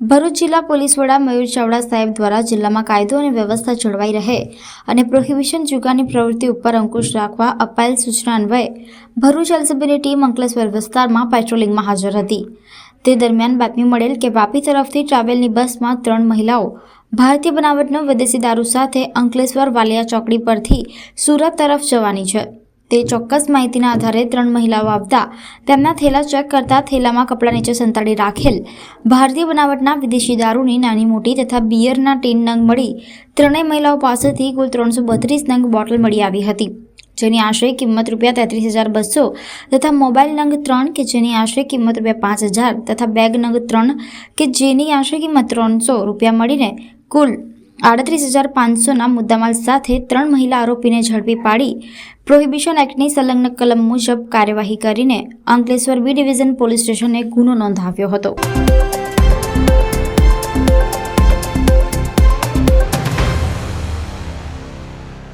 ભરૂચ જિલ્લા પોલીસ વડા મયુર ચાવડા સાહેબ દ્વારા જિલ્લામાં કાયદો અને વ્યવસ્થા જળવાઈ રહે અને પ્રોહિબિશન જુગાની પ્રવૃત્તિ ઉપર અંકુશ રાખવા અપાયેલ સૂચના અન્વયે ભરૂચ એલસીબીની ટીમ અંકલેશ્વર વિસ્તારમાં પેટ્રોલિંગમાં હાજર હતી. તે દરમિયાન બાતમી મળેલ કે વાપી તરફથી ટ્રાવેલની બસમાં ત્રણ મહિલાઓ ભારતીય બનાવટનો વિદેશી દારૂ સાથે અંકલેશ્વર વાલિયા ચોકડી પરથી સુરત તરફ જવાની છે. તે ચોક્કસ માહિતીના આધારે ત્રણ મહિલાઓ આવતા તેમના થેલા ચેક કરતા થેલામાં કપડાં નીચે સંતાડી રાખેલ. ભારતીય બનાવટના વિદેશી દારૂની નાની મોટી તથા બિયરના ટીન નંગ મળી ત્રણેય મહિલાઓ પાસેથી કુલ ત્રણસો બત્રીસ નંગ બોટલ મળી આવી હતી, જેની આશરે કિંમત રૂપિયા તેત્રીસ હજાર બસો તથા મોબાઈલ નંગ ત્રણ કે જેની આશરે કિંમત રૂપિયા પાંચ હજાર તથા બેગ નંગ ત્રણ કે જેની આશરે કિંમત ત્રણસો રૂપિયા મળીને કુલ આડત્રીસ હજાર પાંચસોના મુદ્દામાલ સાથે ત્રણ મહિલા આરોપીને ઝડપી પાડી. પ્રોહિબિશન એક્ટની સંલગ્ન કલમ મુજબ કાર્યવાહી કરીને અંકલેશ્વર બી ડિવિઝન પોલીસ સ્ટેશને ગુનો નોંધાવ્યો હતો.